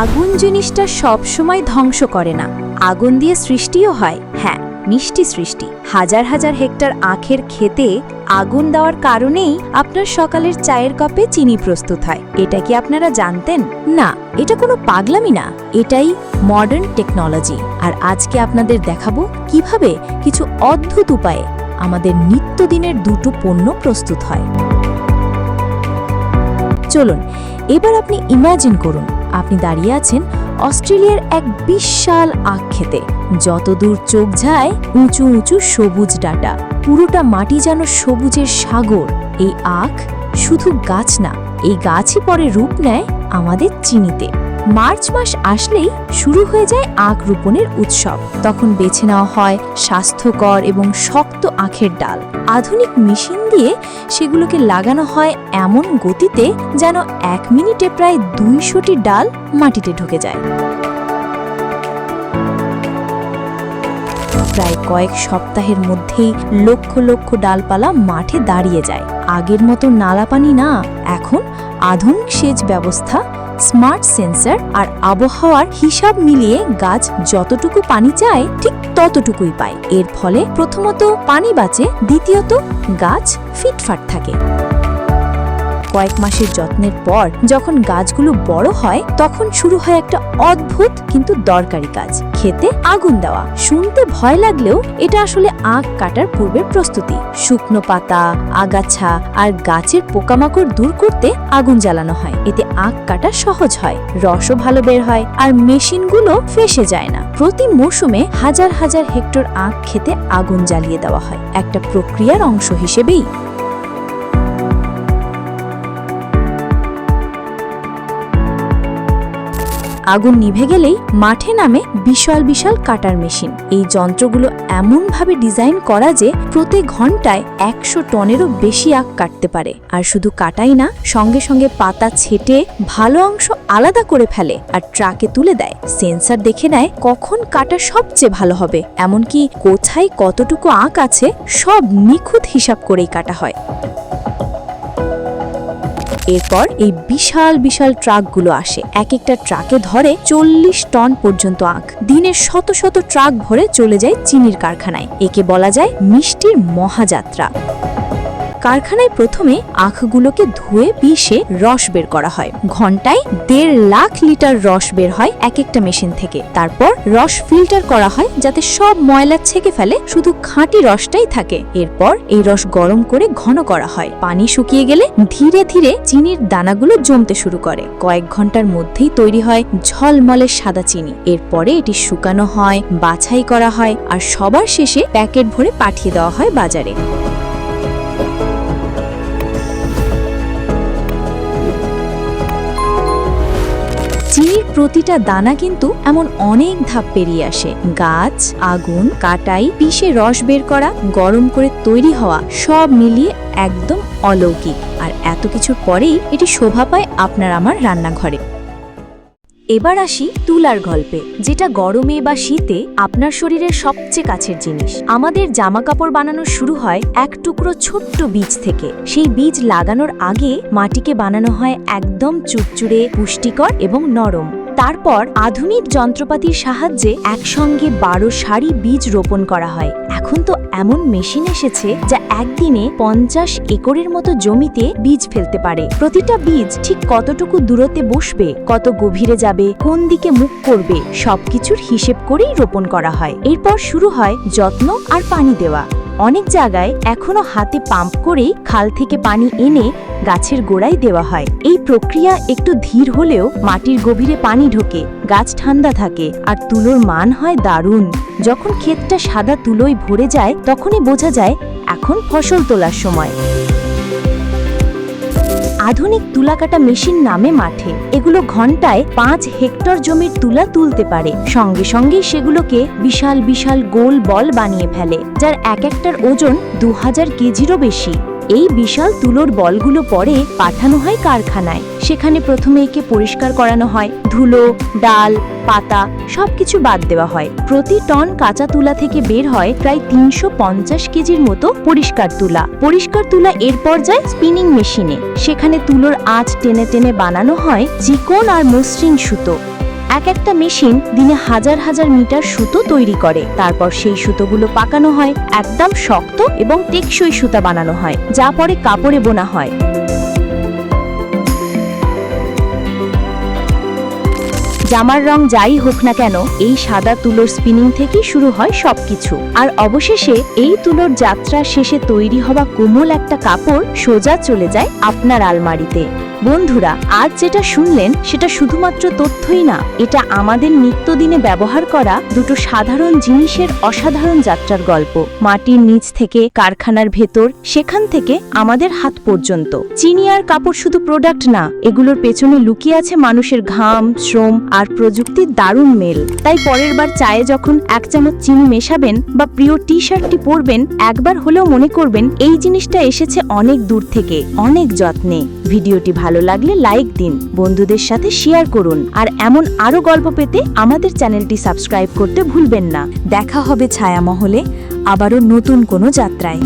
আগুন জিনিসটা সবসময় ধ্বংস করে না। আগুন দিয়ে সৃষ্টিও হয়। হ্যাঁ মিষ্টি সৃষ্টি। হাজার হাজার হেক্টর আখের খেতে আগুন দেওয়ার কারণেই আপনার সকালের চায়ের কাপে চিনি প্রস্তুত হয়। এটা কি আপনারা জানতেন? না, এটা কোনো পাগলামি না। এটাই মডার্ন টেকনোলজি আর আজকে আপনাদের দেখাবো কীভাবে কিছু অদ্ভুত উপায়ে আমাদের নিত্যদিনের দুটো পণ্য প্রস্তুত হয়। চলুন, এবার আপনি ইমাজিন করুন। আপনি দাঁড়িয়ে আছেন অস্ট্রেলিয়ার এক বিশাল আখ খেতে। যতদূর চোখ যায়, উঁচু উঁচু সবুজ ডাটা। পুরোটা মাটি যেন সবুজের সাগর। এই আখ শুধু গাছ না, এই গাছই পরে রূপ নেয় আমাদের চিনিতে। মার্চ মাস আসলেই শুরু হয়ে যায় আখ রোপণের উৎসব। তখন বেছে নেওয়া হয় স্বাস্থ্যকর এবং শক্ত আখের ডাল। আধুনিক মেশিন দিয়ে সেগুলোকে লাগানো হয় এমন গতিতে যেন এক মিনিটে প্রায় দুইশোটি ডাল মাটিতে ঢুকে যায়। প্রায় কয়েক সপ্তাহের মধ্যেই লক্ষ লক্ষ ডালপালা মাঠে দাঁড়িয়ে যায়। আগের মতো নালা পানি না, এখন আধুনিক সেচ ব্যবস্থা স্মার্ট সেন্সর আর আবহাওয়ার হিসাব মিলিয়ে গাছ যতটুকু পানি চায়, ঠিক ততটুকুই পায়। এর ফলে প্রথমত পানি বাঁচে, দ্বিতীয়ত গাছ ফিটফাট থাকে। কয়েক মাসের যত্নের পর যখন গাছগুলো বড় হয়, তখন শুরু হয় একটা অদ্ভুত কিন্তু দরকারি কাজ, খেতে আগুন দেওয়া। শুনতে ভয় লাগলেও এটা আসলে আখ কাটার পূর্বের প্রস্তুতি। শুকনো পাতা, আগাছা আর গাছের পোকামাকড় দূর করতে আগুন জ্বালানো হয়। এতে আখ কাটা সহজ হয়, রসও ভালো বের হয় আর মেশিনগুলো ফেসে যায় না। প্রতি মৌসুমে হাজার হাজার হেক্টর আখ খেতে আগুন জ্বালিয়ে দেওয়া হয়। একটা প্রক্রিয়ার অংশ হিসেবেই। আগুন নিভে গেলেই মাঠে নামে বিশাল বিশাল কাটার মেশিন। এই যন্ত্রগুলো এমনভাবে ডিজাইন করা যে প্রতি ঘন্টায় একশো টনেরও বেশি আখ কাটতে পারে। আর শুধু কাটাই না, সঙ্গে সঙ্গে পাতা ছেটে ভালো অংশ আলাদা করে ফেলে আর ট্রাকে তুলে দেয়। সেন্সার দেখে নেয় কখন কাটা সবচেয়ে ভালো হবে। এমনকি কোথায় কতটুকু আঁক আছে, সব নিখুঁত হিসাব করেই কাটা হয়। এরপর এই বিশাল বিশাল ট্রাকগুলো আসে। এক একটা ট্রাকে ধরে চল্লিশ টন পর্যন্ত আখ। দিনের শত শত ট্রাক ভরে চলে যায় চিনির কারখানায়। একে বলা যায় মিষ্টির মহাযাত্রা। কারখানায় প্রথমে আখগুলোকে ধুয়ে পিষে রস বের করা হয়। ঘন্টায় দেড় লাখ লিটার রস বের হয় এক একটা মেশিন থেকে। তারপর রস ফিল্টার করা হয় যাতে সব ময়লা ছেকে ফেলে, শুধু খাঁটি রসটাই থাকে। এরপর এই রস গরম করে ঘন করা হয়। পানি শুকিয়ে গেলে ধীরে ধীরে চিনির দানাগুলো জমতে শুরু করে। কয়েক ঘণ্টার মধ্যেই তৈরি হয় ঝলমলে সাদা চিনি। এরপরে এটি শুকানো হয়, বাছাই করা হয় আর সবার শেষে প্যাকেট ভরে পাঠিয়ে দেওয়া হয় বাজারে। চিনির প্রতিটা দানা কিন্তু এমন অনেক ধাপ পেরিয়ে আসে। গাছ, আগুন, কাটাই পিষে রস বের করা, গরম করে তৈরি হওয়া, সব মিলিয়ে একদম অলৌকিক। আর এত কিছুর পরেই এটি শোভা পায় আপনার আমার রান্নাঘরে। এবার আসি তুলার গল্পে, যেটা গরমে বা শীতে আপনার শরীরের সবচেয়ে কাছের জিনিস। আমাদের জামা কাপড় বানানো শুরু হয় এক টুকরো ছোট্ট বীজ থেকে। সেই বীজ লাগানোর আগে মাটিকে বানানো হয় একদম চুপচুড়ে পুষ্টিকর এবং নরম। তারপর আধুনিক যন্ত্রপাতির সাহায্যে একসঙ্গে বারো সারি বীজ রোপণ করা হয়। এখন তো এমন মেশিন এসেছে যা একদিনে পঞ্চাশ একরের মতো জমিতে বীজ ফেলতে পারে। প্রতিটা বীজ ঠিক কতটুকু দূরত্বে বসবে, কত গভীরে যাবে, কোন দিকে মুখ করবে, সবকিছুর হিসেব করেই রোপণ করা হয়। এরপর শুরু হয় যত্ন আর পানি দেওয়া। অনেক জায়গায় এখনও হাতে পাম্প করেই খাল থেকে পানি এনে গাছের গোড়ায় দেওয়া হয়। এই প্রক্রিয়া একটু ধীর হলেও মাটির গভীরে পানি ঢোকে, গাছ ঠান্ডা থাকে, আর তুলোর মান হয় দারুণ। যখন ক্ষেতটা সাদা তুলোয় ভরে যায়, তখনই বোঝা যায় এখন ফসল তোলার সময়। আধুনিক তুলা কাটা মেশিন নামে মাঠে। এগুলো ঘন্টায় পাঁচ হেক্টর জমির তুলা তুলতে পারে। সঙ্গে সঙ্গে সেগুলোকে বিশাল বিশাল গোল বল বানিয়ে ফেলে, যার এক একটার ওজন দু হাজার কেজিরও বেশি। এই বিশাল তুলোর বলগুলো পরে পাঠানো হয় কারখানায়। সেখানে প্রথমে একে পরিষ্কার করানো হয়। ধুলো, ডাল, পাতা সবকিছু বাদ দেওয়া হয়। প্রতি টন কাঁচা তুলা থেকে বের হয় প্রায় তিনশো পঞ্চাশ কেজির মতো পরিষ্কার তুলা। পরিষ্কার তুলা এরপর যায় স্পিনিং মেশিনে সেখানে তুলোর আঁচ টেনে টেনে বানানো হয় চিকন আর মসৃণ সুতো। এক একটা মেশিন দিনে হাজার হাজার মিটার সুতো তৈরি করে। তারপর সেই সুতোগুলো পাকানো হয়। একদম শক্ত এবং টেকসই সুতা বানানো হয়, যা পরে কাপড়ে বোনা হয়। জামার রং যাই হোক না কেন, এই সাদা তুলোর স্পিনিং থেকে শুরু হয় সবকিছু। আর অবশেষে এই তুলোর যাত্রা শেষে তৈরি হওয়া কোমল একটা কাপড় সোজা চলে যায় আপনার আলমারিতে। বন্ধুরা, আজ যেটা শুনলেন, সেটা শুধুমাত্র তথ্যই না, এটা আমাদের নিত্যদিনে ব্যবহার করা দুটো সাধারণ জিনিসের অসাধারণ যাত্রার গল্প। মাটির নিচ থেকে, কারখানার ভেতর, সেখান থেকে আমাদের হাত পর্যন্ত। চিনি আর কাপড় শুধু প্রোডাক্ট না, এগুলোর পেছনে লুকিয়ে আছে মানুষের ঘাম, শ্রম আর প্রযুক্তির দারুণ মেল। তাই পরের বার চায়ে যখন এক চামচ চিনি মেশাবেন বা প্রিয় টি শার্টটি পরবেন, একবার হলেও মনে করবেন, এই জিনিসটা এসেছে অনেক দূর থেকে, অনেক যত্নে। ভিডিওটি ভালো লাগলে লাইক দিন, বন্ধুদের সাথে শেয়ার করুন, আর এমন আরও গল্প পেতে আমাদের চ্যানেলটি সাবস্ক্রাইব করতে ভুলবেন না। দেখা হবে ছায়ামহলে, আবারও নতুন কোনো যাত্রায়।